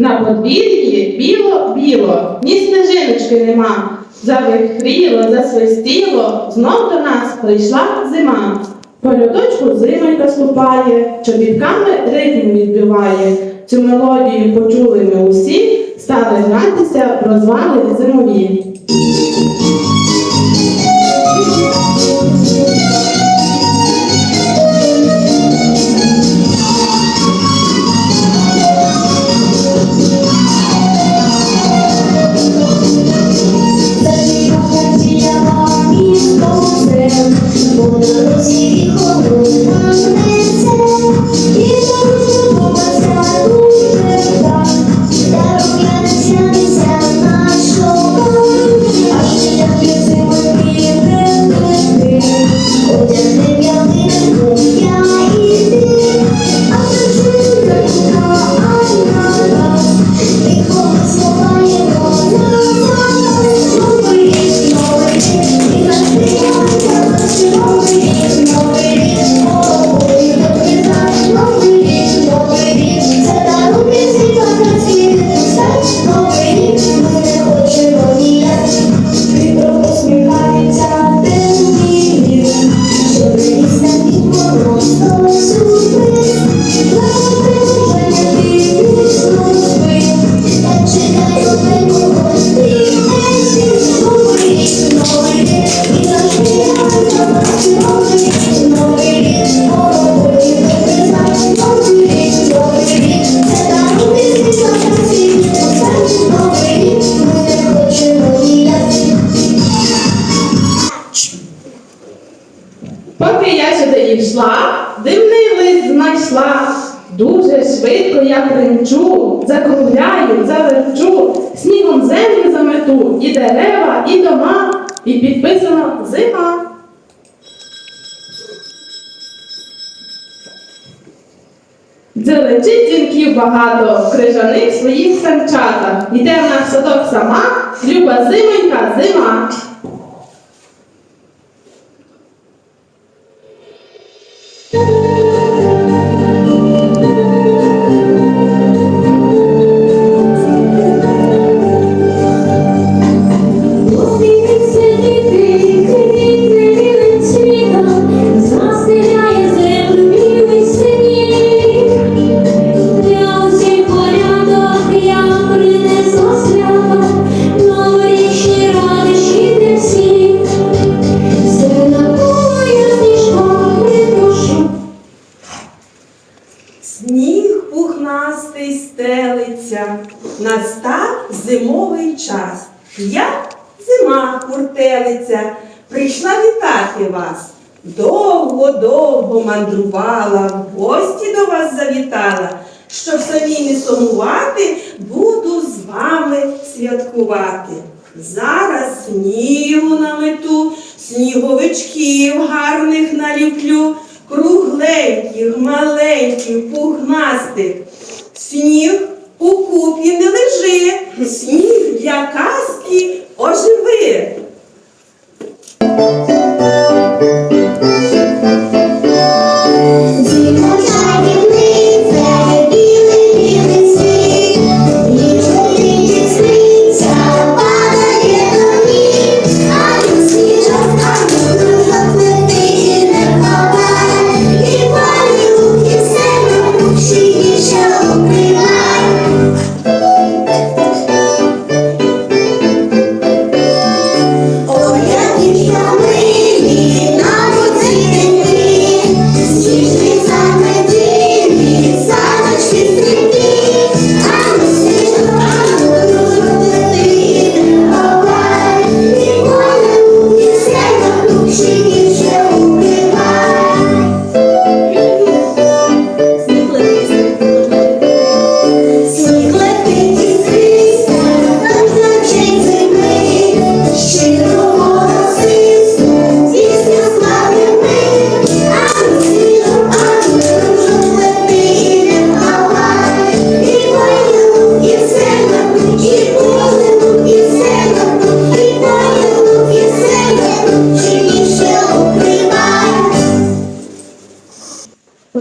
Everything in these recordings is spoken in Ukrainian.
На подвір'ї біло-біло, ні стежиночки нема. Завихріло, засвистіло, знов до нас прийшла зима. По льодочку зимонька ступає, чобітками ритм відбиває. Цю мелодію почули ми усі, стали гратися в розвали зимові. Сумувати, буду з вами святкувати. Зараз снігу намету, сніговичків гарних наліплю, кругленьких, маленьких, пухнастих. Сніг у купі не лежи, сніг для казки оживи.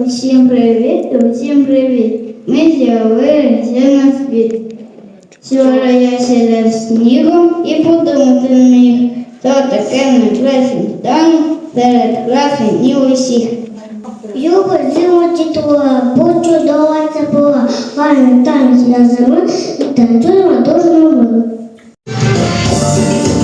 Усім привіт, усім привіт. Ми з'явилися на світ. Вчора я сидів снігом і подумати міг, то таке найкраще стану серед красень і усіх. Люба зиму тітула, бо чудова це була, гарний танець для зими, і танцюємо дуже мило. Стоїть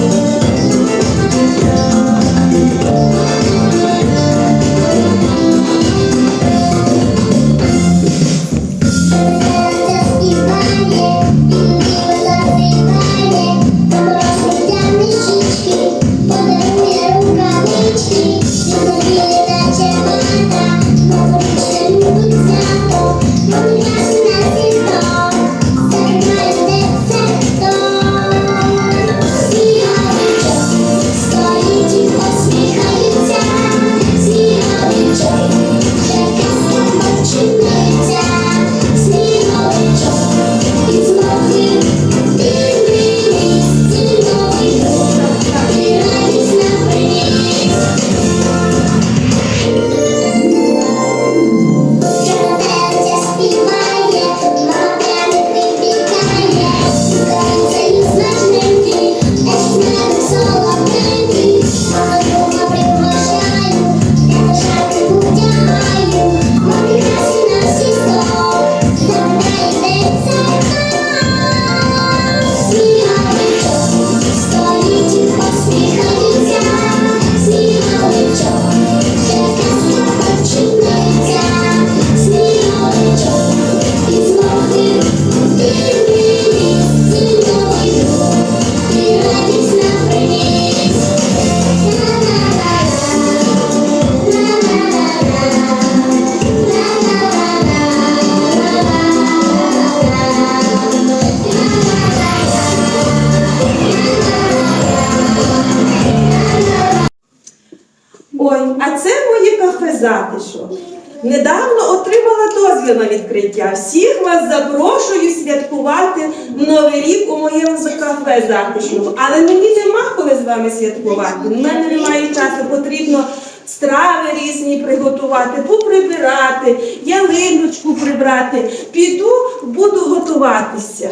У мене немає часу, потрібно страви різні приготувати, поприбирати, ялиночку прибрати. Піду, буду готуватися.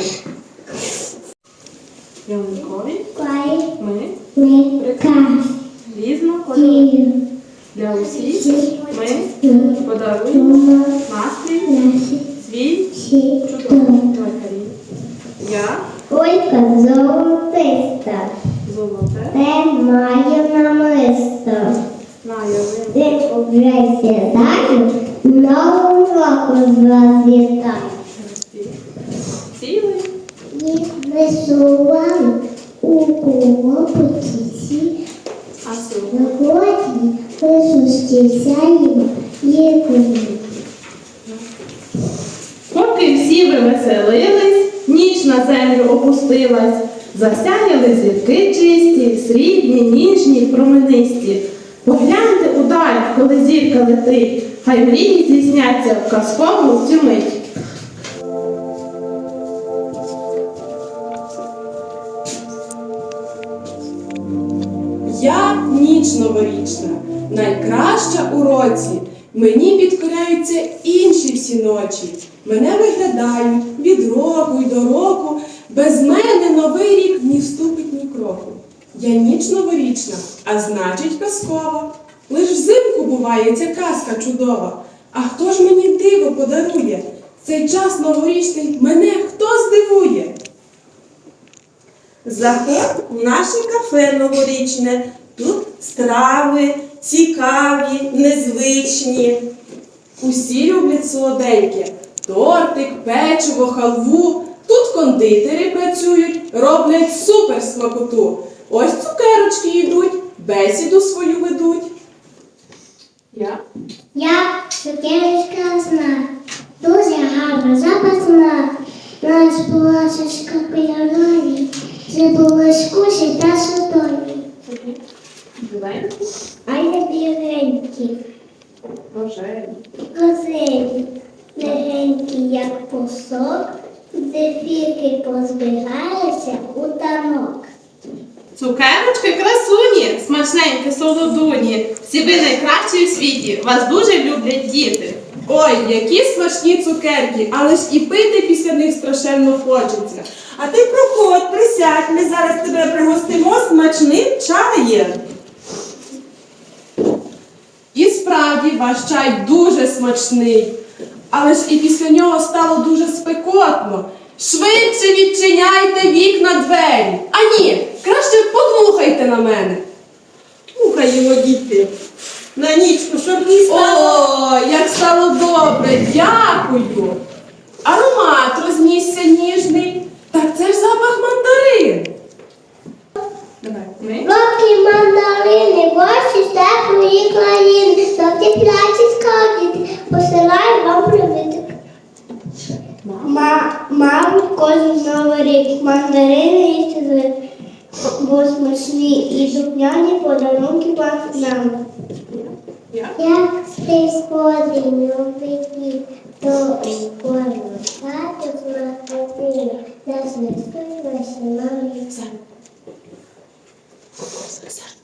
Ялинкові? Ми? Ми, різно ті, для усіх. Ми? Подаруємо. Настрій? Свій? Чудовий. Я? Олька золотиста, золоте те має намисто. на ялинку. Ти вже сідаю, новим роком з вас вітаю. Цілий Їх висували у клопотіці, а сьогодні ми зустрічаємо їхню. Поки всі вивеселились, ніч на землю опустилась, засяяли зірки чисті, срібні, ніжні, променисті. Погляньте удаль, коли зірка летить, хай мрії здійсняться в казкову цю мить. Я ніч новорічна, найкраща у році. Мені підкоряються інші всі ночі. Мене виглядають від року й до року. Без мене новий рік ні вступить ні кроку. Я ніч новорічна, а значить казкова. Лиш взимку буває ця казка чудова. А хто ж мені диво подарує? Цей час новорічний мене хто здивує? Заходь в наше кафе новорічне. Тут страви цікаві, незвичні. Усі люблять солоденьке. Тортик, печиво, халву. Тут кондитери працюють, роблять супер смакоту. Ось цукерочки йдуть, бесіду свою ведуть. Я Я цукерочка зна, дуже гарна запасна. Нас полосочка кольорові, це були скусі та судові. Біленький, А я біленькі, рожевий. козелі, легенькі, як пусок, зефірки позбиралися у танок. Цукерочки, красуні, смачненькі, солодуні. Всі ви найкращі у світі. Вас дуже люблять діти. Ой, які смачні цукерки, але ж і пити після них страшенно хочеться. А ти проходь, присядь, ми зараз тебе пригостимо смачним чаєм. І справді ваш чай дуже смачний, але ж і після нього стало дуже спекотно. Швидше відчиняйте вікна двері. А ні, краще подмухайте на мене. Слухаємо, діти. На нічку, щоб не стало. О, як стало добре, дякую. Аромат рознісся ніжний. Так це ж запах мандарин. Давай, ми. Роки мандарини, ваші теплої країни, за теплячі скажуть, посилаю вам привіток. Ма, мабуть, кожен новий рік мандарини їсти звик, бо смачні і духняні подарунки нам. Як ти сходи, любить, то скоро хату змахати, нас не стоїть ваші мамі. А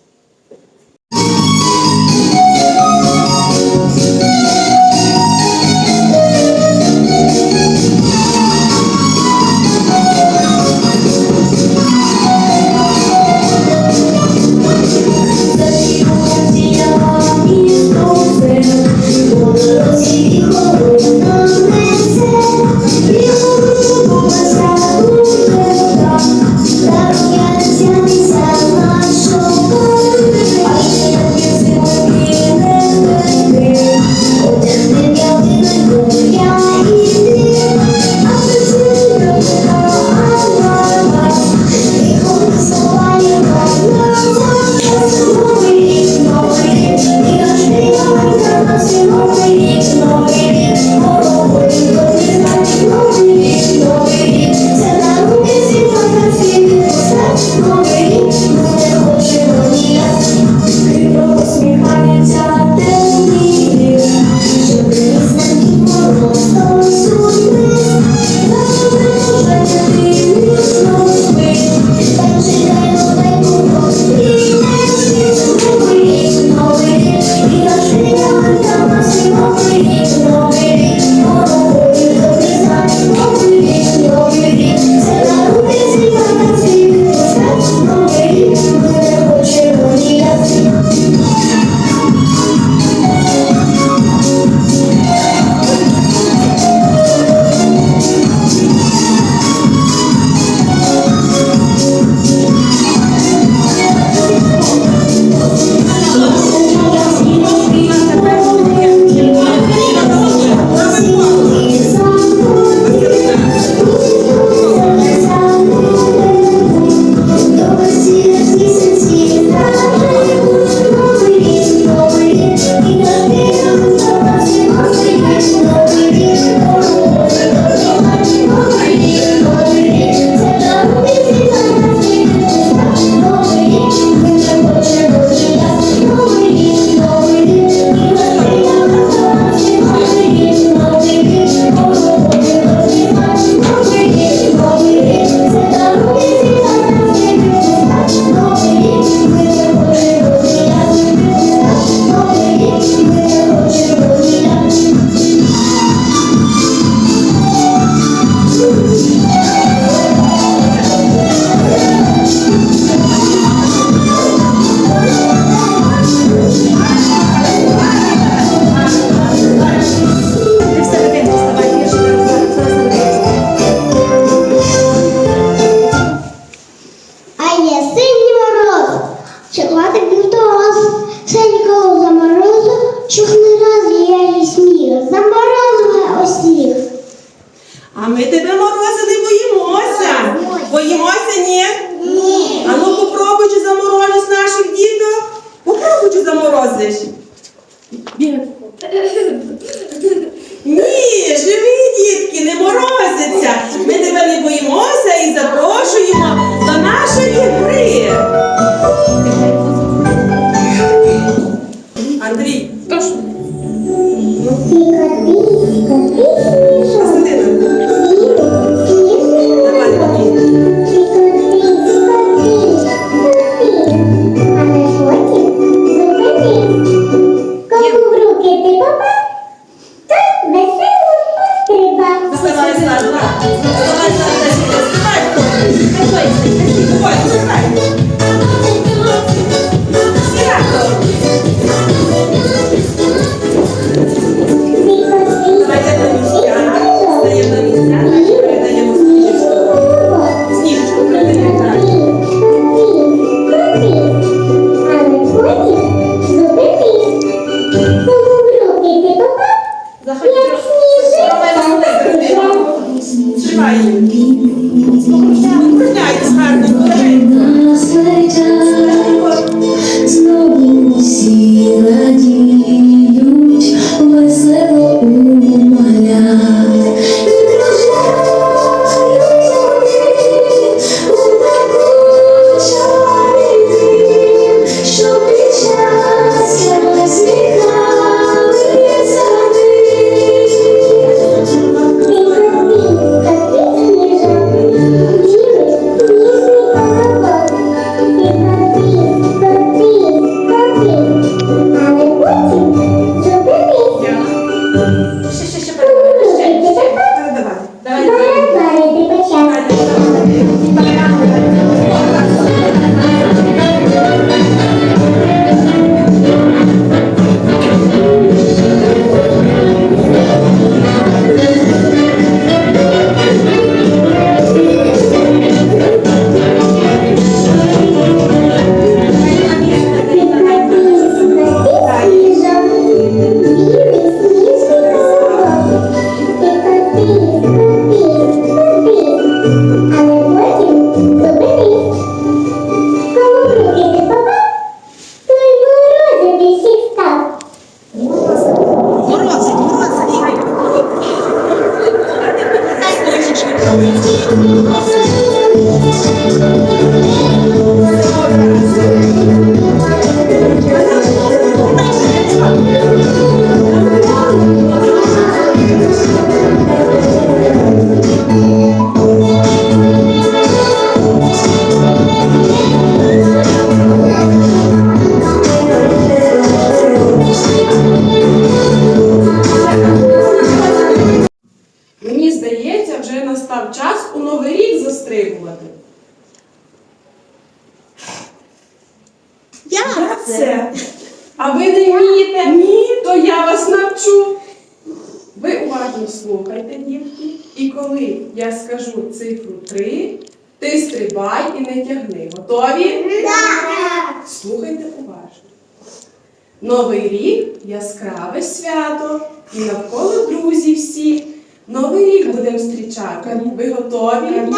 Новий рік яскраве свято, і навколо друзі всі. Новий рік будемо зустрічати. Ви готові?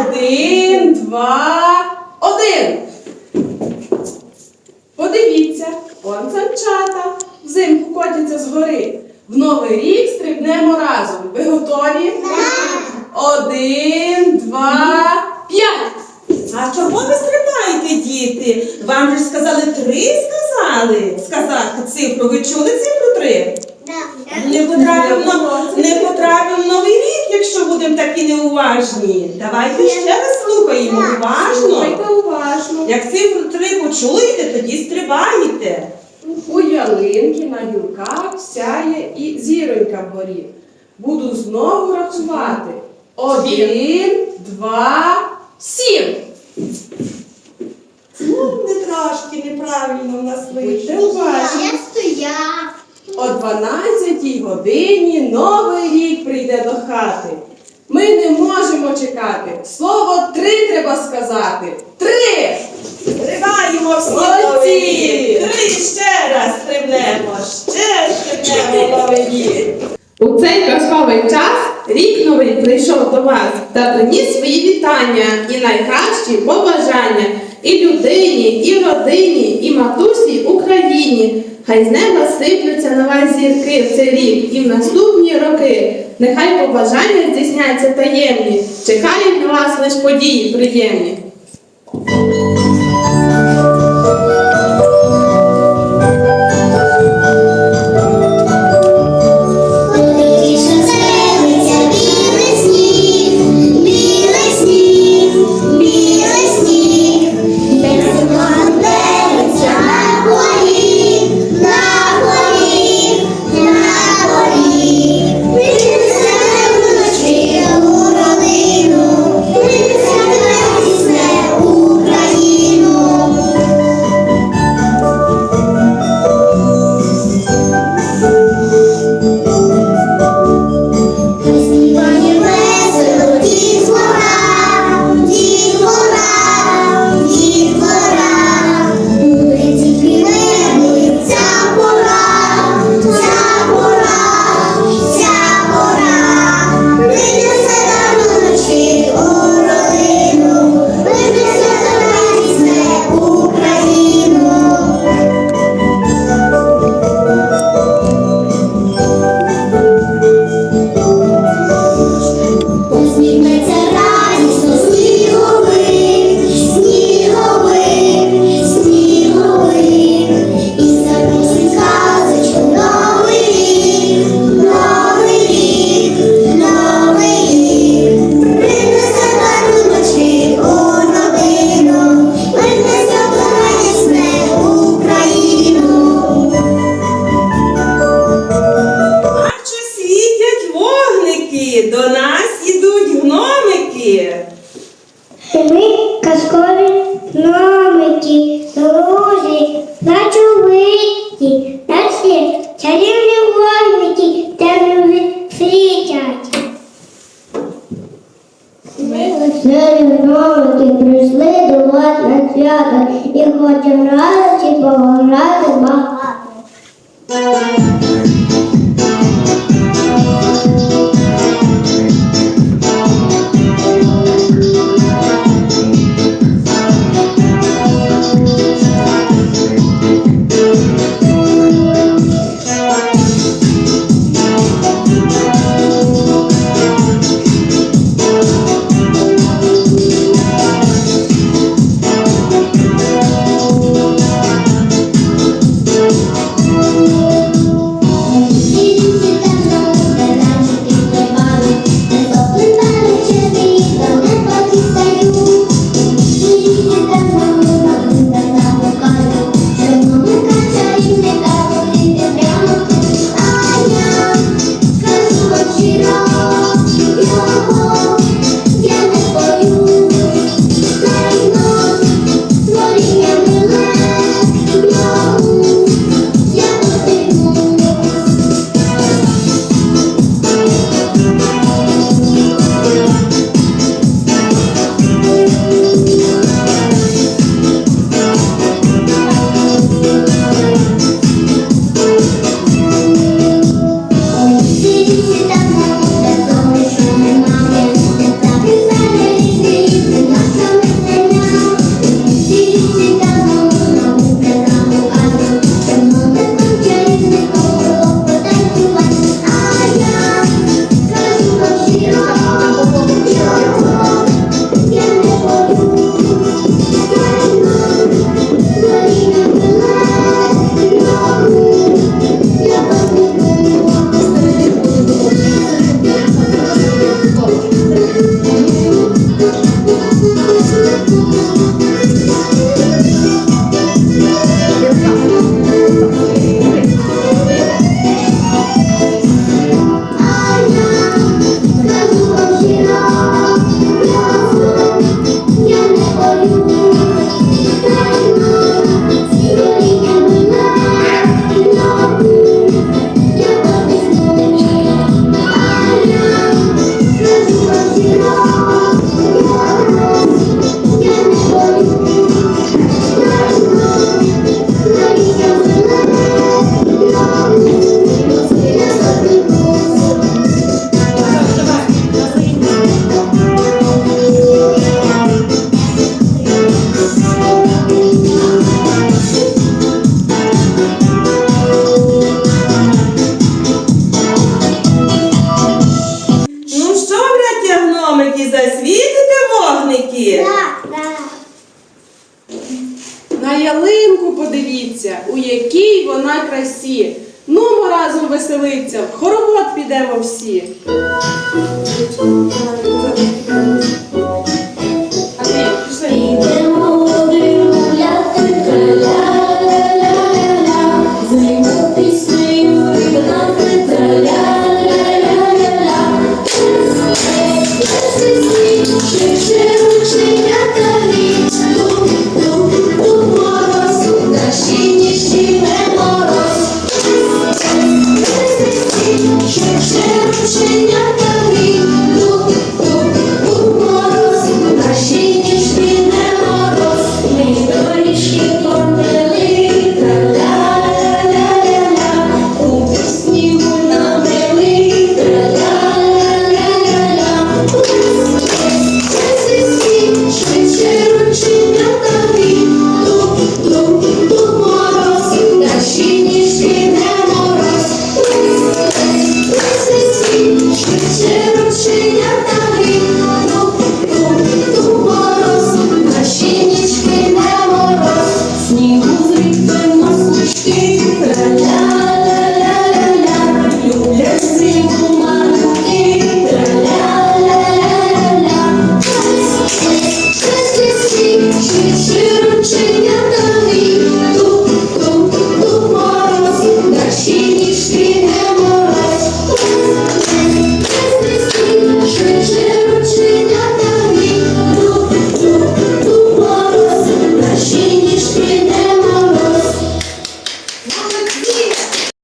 Один, два, один. Подивіться, он санчата взимку котяться з гори. В новий рік стрибнемо разом. Ви готові? Один, два, п'ять. А чого ви стрибаєте, діти? Вам же сказали три сказали сказати цифру. Ви чули цифру три? Не потрапимо, не потрапимо новий рік, якщо будемо такі неуважні. Давайте ще раз слухаємо уважно. Уважно. Як цифру три почуєте, тоді стрибаєте. У ялинки на гілках сяє і зіронька вгорі. Буду знову рахувати. Один, два, сім. Ну, не трошки неправильно в нас вийшло. Будьте уважні. стояв. О 12 годині новий рік прийде до хати. Ми не можемо чекати. Слово три треба сказати. Три! Стрибаємо всі Молодці! Три ще раз стрибнемо, ще стрибнемо новий рік. У цей казковий час рік новий прийшов до вас та приніс свої вітання і найкращі побажання і людині, і родині, і матусі Україні. Хай з неба сиплються на вас зірки в цей рік і в наступні роки. Нехай побажання здійсняться таємні, чекають на вас лиш події приємні. Знову прийшли до вас на свято і хочемо радості пограти багато.